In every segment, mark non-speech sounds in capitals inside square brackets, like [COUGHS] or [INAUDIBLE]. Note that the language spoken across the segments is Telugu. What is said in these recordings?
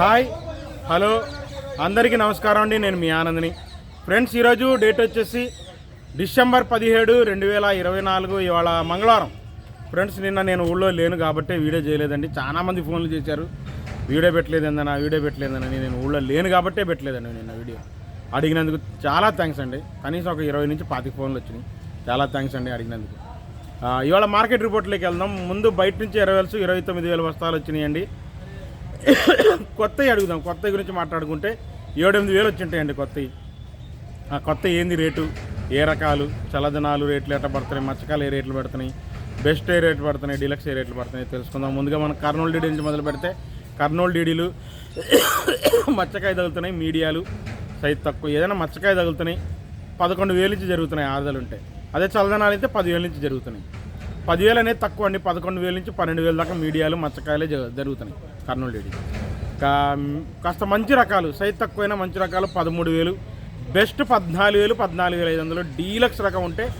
హాయ్ హలో అందరికీ నమస్కారం అండి నేను మీ ఆనందని. ఫ్రెండ్స్ ఈరోజు డేట్ వచ్చేసి డిసెంబర్ పదిహేడు రెండు వేల ఇరవై నాలుగు ఇవాళ మంగళవారం. ఫ్రెండ్స్ నిన్న నేను ఊళ్ళో లేను కాబట్టి వీడియో చేయలేదండి. చాలామంది ఫోన్లు చేశారు. వీడియో పెట్టలేదన్న వీడియో పెట్టలేదని నేను ఊళ్ళో లేను కాబట్టే పెట్టలేదండి నిన్న వీడియో. అడిగినందుకు చాలా థ్యాంక్స్ అండి. కనీసం ఒక ఇరవై నుంచి పాతిక ఫోన్లు వచ్చినాయి. చాలా థ్యాంక్స్ అండి అడిగినందుకు. ఇవాళ మార్కెట్ రిపోర్ట్లోకి వెళ్దాం. ముందు బయట నుంచి ఇరవై వేలు ఇరవై తొమ్మిది వేల బస్తాలు వచ్చినాయండి. కొత్తవి అడుగుదాం. కొత్త గురించి మాట్లాడుకుంటే ఏడెనిమిది వేలు వచ్చింటాయండి కొత్తవి ఆ కొత్త ఏంది రేటు? ఏ రకాలు? చల్లదనాలు రేట్లు ఎట్లా పడుతున్నాయి? మచ్చకాలు ఏ రేట్లు పడుతున్నాయి? బెస్ట్ ఏ రేట్లు పడుతున్నాయి? డీలక్స్ ఏ రేట్లు పడుతున్నాయి? తెలుసుకుందాం. ముందుగా మనం కర్నూలు డీడీ నుంచి మొదలు పెడితే కర్నూలు డీడీలు [COUGHS] మచ్చకాయ తగులుతున్నాయి మీడియాలు సైజ్ తక్కువ. ఏదైనా మచ్చకాయ తగులుతున్నాయి పదకొండు వేలు నుంచి జరుగుతున్నాయి ఆరుదలు ఉంటాయి అదే చల్లదనాలు అయితే పదివేల నుంచి జరుగుతున్నాయి. పదివేలు అనేది తక్కువ అండి. పదకొండు వేల నుంచి పన్నెండు వేల దాకా మీడియాలు మచ్చకాయలే జ- జరుగుతున్నాయి కర్నూలు డీడీ. కాస్త మంచి రకాలు సైజ్ తక్కువైన మంచి రకాలు పదమూడు వేలు. బెస్ట్ పద్నాలుగు వేలు పద్నాలుగు వేల ఐదు వందలు. డీలక్స్ రకం ఉంటే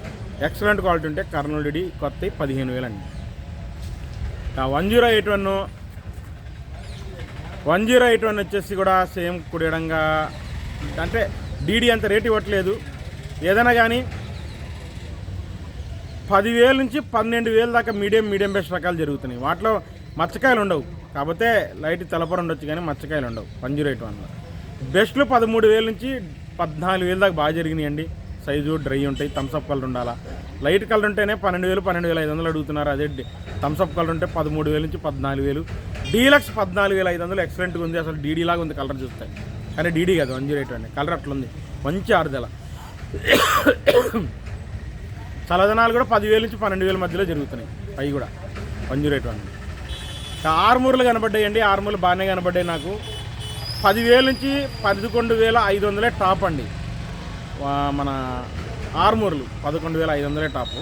ఎక్సలెంట్ క్వాలిటీ ఉంటే కర్నూలు డీడీ కొత్త పదిహేను వేలు అండి. One zero eight one one zero eight one వచ్చేసి కూడా సేమ్ కుడియడంగా అంటే డీడీ అంత రేట్ ఇవ్వట్లేదు. ఏదైనా కానీ పదివేల నుంచి పన్నెండు వేల దాకా మీడియం మీడియం బెస్ట్ రకాలు జరుగుతున్నాయి. వాటిలో మచ్చకాయలు ఉండవు. కాకపోతే లైట్ తెలపర ఉండొచ్చు కానీ మచ్చకాయలు ఉండవు. వన్ ఎయిట్ వన్లో బెస్ట్లు పదమూడు వేల నుంచి పద్నాలుగు వేల దాకా బాగా జరిగినాయండి. సైజు డ్రై ఉంటాయి. థమ్స్అప్ కలర్ ఉండాలా? లైట్ కలర్ ఉంటేనే పన్నెండు వేలు పన్నెండు వేల ఐదు వందలు అడుగుతున్నారు. అదే థమ్స్అప్ కలర్ ఉంటే పదమూడు వేల నుంచి పద్నాలుగు వేలు. డీలక్స్ పద్నాలుగు వేల ఐదు వందలు ఎక్సలెంట్గా ఉంది. అసలు డీడీ లాగా ఉంది కలర్ చూస్తే. కానీ డీడీ కాదు వన్ జీరో ఎయిట్ అండి. కలర్ అట్లా ఉంది మంచి ఆరుదల. చల్లదనాలు కూడా పదివేల నుంచి పన్నెండు వేల మధ్యలో జరుగుతున్నాయి. అవి కూడా వన్ జీరో వన్ ఆరుమూరలు కనబడ్డాయండి ఆరుమూరలు బాగానే కనబడ్డాయి నాకు. పదివేల నుంచి పదకొండు వేల ఐదు వందలే టాప్ అండి. మన ఆరుమూరలు పదకొండు వేల ఐదు వందలే టాప్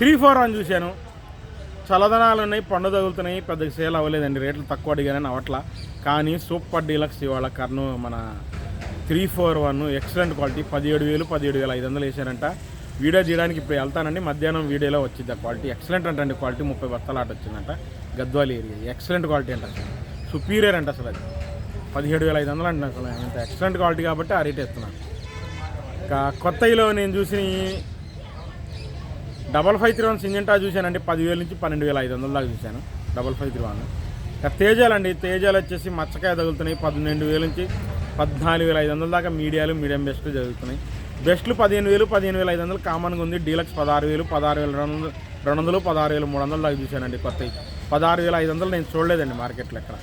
త్రీ ఫోర్ వన్ చూశాను. చల్లదనాలు ఉన్నాయి పండు తగులుతున్నాయి పెద్దగా సేల్ అవ్వలేదండి. రేట్లు తక్కువ అడిగానని అవట్లా కానీ సూపర్ డీలక్స్ ఇవాళ కర్నూ మన three four one excellent quality. పదిహేడు వేలు పదిహేడు వేల ఐదు వందలు వేసారంట వీడియో చేయడానికి ఇప్పుడు వెళ్తానండి. మధ్యాహ్నం వీడియోలో వచ్చింది. క్వాలిటీ ఎక్సలెంట్ అంటండి. క్వాలిటీ ముప్పై బస్తాలు ఆట వచ్చిందంట. గద్వాలి ఏరియా. ఎక్సలెంట్ క్వాలిటీ అంట. అసలు సుపీరియర్ అంట అసలు అది. పదిహేడు వేల ఐదు వందలు అంటే అసలు అంత ఎక్సలెంట్ క్వాలిటీ కాబట్టి ఆ రేట్ ఇస్తున్నాను ఇంకా కొత్తలో నేను చూసిన double five three one Syngenta చూశానండి. పదివేల నుంచి పన్నెండు వేల ఐదు వందల దాకా చూశాను. Double five three one. ఇంకా తేజాలండి తేజాలు వచ్చేసి మచ్చకాయ తగులుతున్నాయి. పన్నెండు వేల నుంచి పద్నాలుగు వేల ఐదు వందల దాకా మీడియాలు మీడియం బెస్ట్ జరుగుతున్నాయి. బెస్ట్లు పదిహేను వేలు పదిహేను వేల ఐదు వందలు కామన్గా ఉంది డీలక్స్ పదహారు వేలు పదహారు వేల రెండు వందలు రెండు వందలు పదహారు వేలు మూడు వందలు దాకా చూశానండి కొత్తవి పదహారు వేల ఐదు వందలు నేను చూడలేదండి మార్కెట్లో ఇక్కడ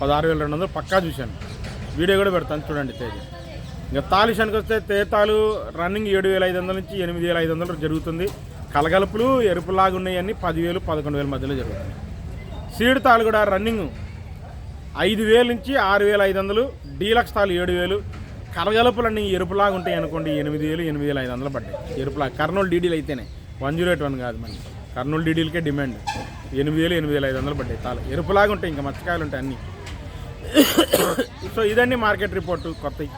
పదహారు వేల రెండు వందలు పక్కా చూశాను. వీడియో కూడా పెడతాను చూడండి తేజ. ఇంకా తాలు విషయానికి వస్తే తేతాలు రన్నింగ్ ఏడు వేల ఐదు వందల నుంచి ఎనిమిది వేల ఐదు వందలు జరుగుతుంది. కలగలుపులు ఎరుపులాగా ఉన్నాయన్నీ పదివేలు పదకొండు వేల మధ్యలో జరుగుతుంది. సీడ్ తాలు కూడా రన్నింగ్ ఐదు వేల నుంచి ఆరు వేల ఐదు వందలు డీలక్స్ తాలు ఏడు వేలు కరగలుపులన్నీ ఎరుపులాగా ఉంటాయి అనుకోండి ఎనిమిది వేలు ఎనిమిది వేలు ఐదు వందలు పడ్డాయి. ఎరుపులా కర్నూలు డీడీలు అయితేనే. వన్ జీరో ఎయిట్ వన్ కాదు మనకి కర్నూలు డీడీలకే డిమాండ్. ఎనిమిది వేలు ఎనిమిది వేల ఐదు వందలు పడ్డాయి తాలు ఎరుపులాగా ఉంటాయి ఇంకా మత్స్యకాయలు ఉంటాయి అన్నీ. సో ఇదండి మార్కెట్ రిపోర్టు కొత్తవి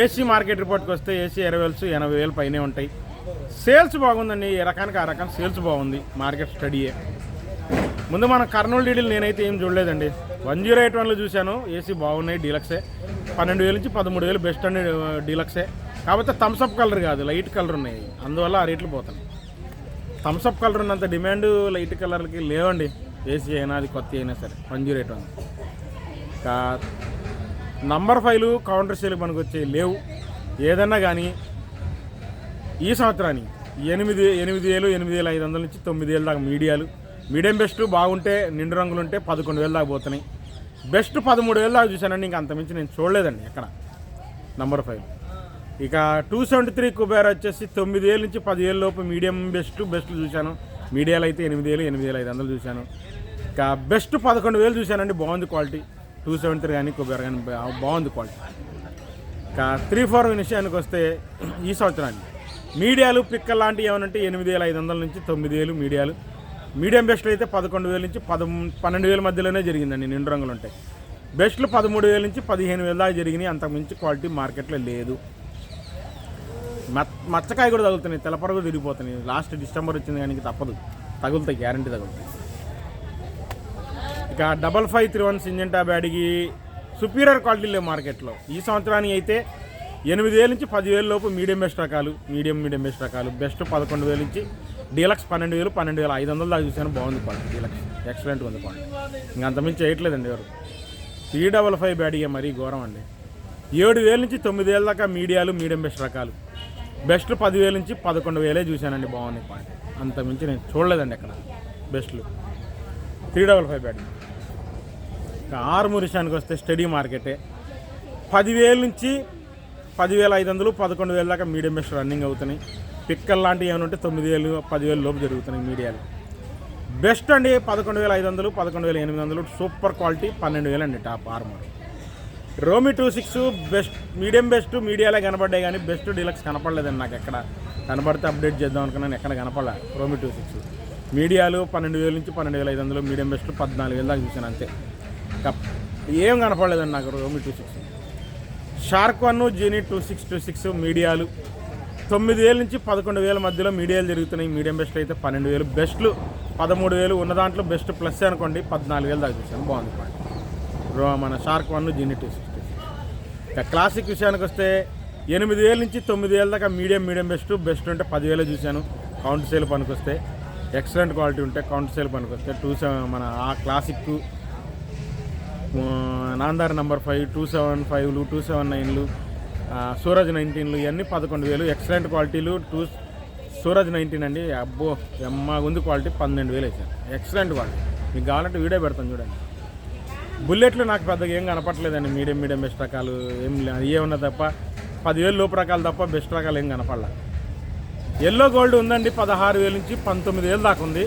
ఏసీ మార్కెట్ రిపోర్ట్కి వస్తే ఏసీ ఇరవై వేలు ఎనభై వేలు పైనే ఉంటాయి. సేల్స్ బాగుందండి ఏ రకానికి ఆ రకం సేల్స్ బాగుంది మార్కెట్ స్టడీయే. ముందు మన కర్నూలు డీడీలు నేనైతే ఏం చూడలేదండి. వన్ జీరో ఎయిట్ వన్లో చూశాను. ఏసీ బాగున్నాయి డీలక్సే. పన్నెండు వేల నుంచి పదమూడు వేలు బెస్ట్ అండ్ డీలక్సే. కాకపోతే థమ్స్అప్ కలర్ కాదు లైట్ కలర్ ఉన్నాయి. అందువల్ల ఆ రేట్లు పోతున్నాయి థమ్స్అప్ కలర్ ఉన్నంత డిమాండ్ లైట్ కలర్కి లేవండి. ఏసీ అయినా అది కొత్త అయినా సరే వన్ జీరో ఎయిట్ వన్. ఇంకా నంబర్ ఫైవ్లు కౌంటర్ సేల్ మనకు వచ్చే లేవు. ఏదన్నా కానీ ఈ సంవత్సరానికి ఎనిమిది ఎనిమిది వేలు ఎనిమిది వేల ఐదు వందల నుంచి తొమ్మిది వేల దాకా మీడియాలు మీడియం బెస్ట్ బాగుంటే నిండు రంగులు ఉంటే పదకొండు వేలు దాకా పోతున్నాయి. బెస్ట్ పదమూడు వేల దాకా చూశానండి ఇంకా అంతమించి నేను చూడలేదండి ఎక్కడ. నంబర్ ఫైవ్ ఇక టూ సెవెంటీ త్రీ కుబేర్ వచ్చేసి తొమ్మిది వేల నుంచి పదివేల లోపు మీడియం బెస్ట్ బెస్ట్ చూశాను. మీడియాలో అయితే ఎనిమిది వేలు ఎనిమిది వేల ఐదు వందలు చూశాను. ఇక బెస్ట్ పదకొండు వేలు చూశానండి బాగుంది క్వాలిటీ. టూ సెవెంటీ త్రీ కానీ కుబేర్ కానీ బాగుంది క్వాలిటీ. ఇక త్రీ ఫోర్ విషయానికి వస్తే ఈ సంవత్సరానికి మీడియాలు పిక్కల్ లాంటివి ఏమనంటే ఎనిమిది వేల ఐదు వందల నుంచి తొమ్మిది వేలు మీడియాలు. మీడియం బెస్ట్లు అయితే పదకొండు వేల నుంచి పద పన్నెండు వేల మధ్యలోనే జరిగిందండి నిండు రంగులు ఉంటాయి. బెస్ట్లు పదమూడు వేల నుంచి పదిహేను వేల దాకా జరిగినాయి అంతకు మించి క్వాలిటీ మార్కెట్లో లేదు. మచ్చకాయ కూడా తగులుతున్నాయి తెలపర కూడా తిరిగిపోతున్నాయి లాస్ట్ డిసెంబర్ వచ్చింది కానీ తప్పదు. తగులుతాయి గ్యారంటీ తగులుతాయి. ఇక double five three one Syngenta బ్యాడ్కి superior quality లేవు మార్కెట్లో. ఈ సంవత్సరానికి అయితే ఎనిమిది వేల నుంచి పదివేల లోపు మీడియం బెస్ట్ రకాలు మీడియం మీడియం బెస్ట్ రకాలు. బెస్ట్ పదకొండు వేల నుంచి డీలక్స్ పన్నెండు వేలు పన్నెండు వేల. ఐదు వందలు దాకా చూసాను బాగుంది క్వాలిటీ డీలక్స్. ఎక్సలెంట్ ఉంది క్వాలిటీ ఇంకా అంతమించి చేయట్లేదండి ఎవరు. త్రీ డబల్ ఫైవ్ బ్యాడ్గా మరీ ఘోరం అండి. ఏడు వేల నుంచి తొమ్మిది వేల దాకా మీడియాలు మీడియం బెస్ట్ రకాలు. బెస్ట్ పదివేల నుంచి పదకొండు వేలే చూశానండి. బాగుంది క్వాలిటీ అంత మించి నేను చూడలేదండి అక్కడ బెస్ట్లు. త్రీ డబల్ ఫైవ్ బ్యాడ్. ఇంకా ఆరుమూరు విషయానికి వస్తే స్టడీ మార్కెటే. పదివేల నుంచి పదివేల ఐదు వందలు పదకొండు వేల దాకా మీడియం బెస్ట్ రన్నింగ్ అవుతున్నాయి. పిక్కల్ లాంటివి ఏమైనా ఉంటే తొమ్మిది వేలు పదివేలు లోపు జరుగుతున్నాయి మీడియాలు. బెస్ట్ అండి పదకొండు వేల ఐదు వందలు పదకొండు వేల ఎనిమిది వందలు. సూపర్ క్వాలిటీ పన్నెండు వేలు అండి top armour. రోమి two six best medium best మీడియాలే కనపడ్డాయి కానీ బెస్ట్ డీలక్స్ కనపడలేదండి నాకు ఎక్కడ. కనబడితే అప్డేట్ చేద్దాం అనుకున్నాను ఎక్కడ కనపడలే. రోమి టూ సిక్స్. మీడియాలు పన్నెండు వేల నుంచి పన్నెండు వేల ఐదు వందలు మీడియం బెస్ట్ పద్నాలుగు వేలు దాకా చూసాను అంతే. ఏం కనపడలేదండి నాకు రోమి two six. Shark One Genie two six two six మీడియాలు. తొమ్మిది వేల నుంచి పదకొండు వేల మధ్యలో మీడియాలు జరుగుతున్నాయి. మీడియం బెస్ట్ అయితే పన్నెండు వేలు. బెస్ట్లు పదమూడు వేలు. ఉన్న దాంట్లో బెస్ట్ ప్లస్ అనుకోండి పద్నాలుగు వేలు దాకా చూశాను. బాగుంది పాయింట్. మన Shark One Genie two six. ఇక క్లాసిక్ విషయానికి వస్తే ఎనిమిది వేల నుంచి తొమ్మిది వేల దాకా మీడియం మీడియం బెస్ట్ బెస్ట్ ఉంటే పదివేలు చూశాను. కౌంటర్ సేల్ పనికొస్తే ఎక్సలెంట్ క్వాలిటీ ఉంటే కౌంటర్ సేల్ పనికొస్తే టూ సెవెన్ మన ఆ క్లాసిక్ నాందార్ నెంబర్ ఫైవ్ టూ సెవెన్ ఫైవ్లు టూ సెవెన్ నైన్లు సూరజ్ నైన్టీన్లు ఇవన్నీ పదకొండు వేలు. ఎక్సలెంట్ క్వాలిటీలు. టూ సూరజ్ నైన్టీన్ అండి. అబ్బో ఎమ్మ ఉంది క్వాలిటీ. పన్నెండు వేలు వేసాను ఎక్సలెంట్ క్వాలిటీ. మీకు కావాలంటే వీడియో పెడతాను చూడండి. బుల్లెట్లు నాకు పెద్దగా ఏం కనపట్లేదండి మీడియం మీడియం బెస్ట్ రకాలు ఏం లే అయ్యే తప్ప పదివేలు లోపు రకాలు తప్ప బెస్ట్ రకాలు ఏం కనపడలే. ఎల్లో గోల్డ్ ఉందండి పదహారు వేలు నుంచి పంతొమ్మిది వేలు దాకా ఉంది.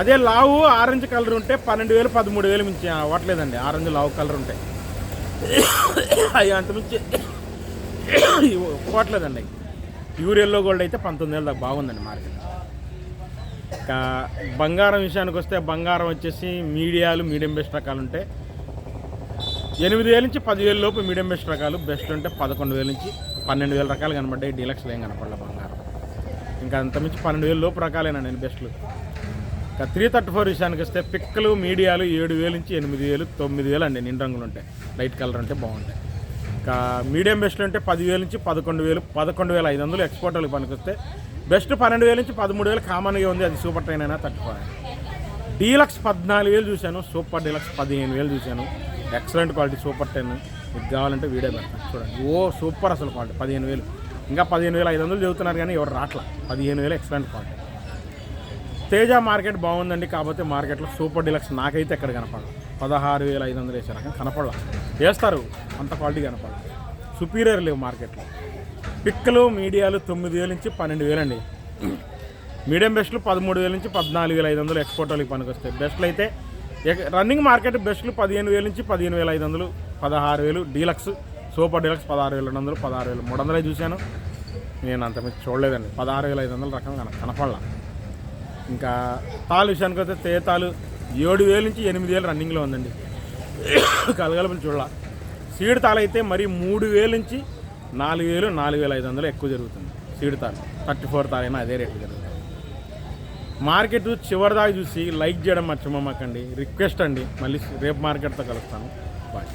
అదే లావు ఆరెంజ్ కలర్ ఉంటే పన్నెండు వేలు పదమూడు వేలు మించి అవ్వట్లేదండి ఆరెంజ్ లావు కలర్ ఉంటాయి [COUGHS] అవి అంతమించి పోవట్లేదండి ప్యూర్ ఎల్లో గోల్డ్ అయితే పంతొమ్మిది వేలు దాకా బాగుందండి మార్కెట్ ఇంకా బంగారం విషయానికి వస్తే బంగారం వచ్చేసి మీడియాలు మీడియం బెస్ట్ రకాలు ఉంటాయి ఎనిమిది వేల నుంచి పదివేల లోపు మీడియం బెస్ట్ రకాలు బెస్ట్ ఉంటే పదకొండు వేల నుంచి పన్నెండు వేల రకాలు కనబడ్డాయి. డీలక్స్లో ఏం కనపడలే బంగారం. ఇంకా అంతమించి పన్నెండు వేల లోపు రకాలేనా నేను బెస్ట్లు ఇంకా త్రీ థర్టీ ఫోర్ విషయానికి వస్తే పిక్కలు మీడియాలు ఏడు వేలు నుంచి ఎనిమిది వేలు తొమ్మిది వేలు అండి. నిండు రంగులు ఉంటాయి. లైట్ కలర్ ఉంటే బాగుంటాయి. మీడియం బెస్ట్లు అంటే పదివేల నుంచి పదకొండు వేలు పదకొండు వేల ఐదు వందలు ఎక్స్పోర్టర్లకు పనికొస్తే బెస్ట్ పన్నెండు వేల నుంచి పదమూడు వేలు కామన్గా ఉంది అది సూపర్ ట్రైన్ అయినా థర్టీ ఫోర్ డీలక్స్ పద్నాలుగు వేలు చూశాను సూపర్ డీలక్స్ పదిహేను వేలు చూశాను. Excellent quality super ten. మీకు కావాలంటే వీడియో పెడతాను చూడండి. ఓ సూపర్ అసలు క్వాలిటీ పదిహేను వేలు. ఇంకా పదిహేను వేలు ఐదు వందలు చెబుతున్నారు కానీ ఎవరు రాట్లా పదిహేను వేలు ఎక్సలెంట్ క్వాలిటీ. తేజ మార్కెట్ బాగుందండి కాకపోతే మార్కెట్లో సూపర్ డీలక్స్ నాకైతే ఎక్కడ కనపడదు. పదహారు వేల ఐదు వందలు వేసే రకం కనపడదు వేస్తారు. అంత క్వాలిటీ కనపడదు సుపీరియర్ లేవు మార్కెట్లో. పిక్కలు మీడియాలు తొమ్మిది వేల నుంచి పన్నెండు వేలు అండి మీడియం బెస్ట్లు పదమూడు వేల నుంచి పద్నాలుగు వేల ఐదు వందలు ఎక్స్పోర్ట్ వాళ్ళకి పనికొస్తాయి. బెస్ట్లు అయితే రన్నింగ్ మార్కెట్ బెస్ట్లు పదిహేను వేల నుంచి పదిహేను వేల ఐదు వందలు పదహారు వేలు డీలక్స్ సూపర్ డీలక్స్ పదహారు వేల రెండు వందలు పదహారు వేలు మూడు వందలే చూశాను. నేను అంత మీరు చూడలేదండి. పదహారు వేల ఐదు వందల రకం కనపడాల. ఇంకా తాలు విషయానికి వస్తే తేతాలు ఏడు వేల నుంచి ఎనిమిది వేలు రన్నింగ్లో ఉందండి. కలగలపలు చూడాల. సీడ్ తాళ అయితే మరి మూడు వేల నుంచి నాలుగు వేలు నాలుగు వేల ఐదు వందలు ఎక్కువ జరుగుతుంది సీడ్ తాళ. థర్టీ ఫోర్ తాలైనా అదే రేటు జరుగుతుంది. మార్కెట్ చివరి దాకా చూసి లైక్ చేయడం మర్చిపోమాకండి. రిక్వెస్ట్ అండి. మళ్ళీ రేపు మార్కెట్తో కలుస్తాను. బాయ్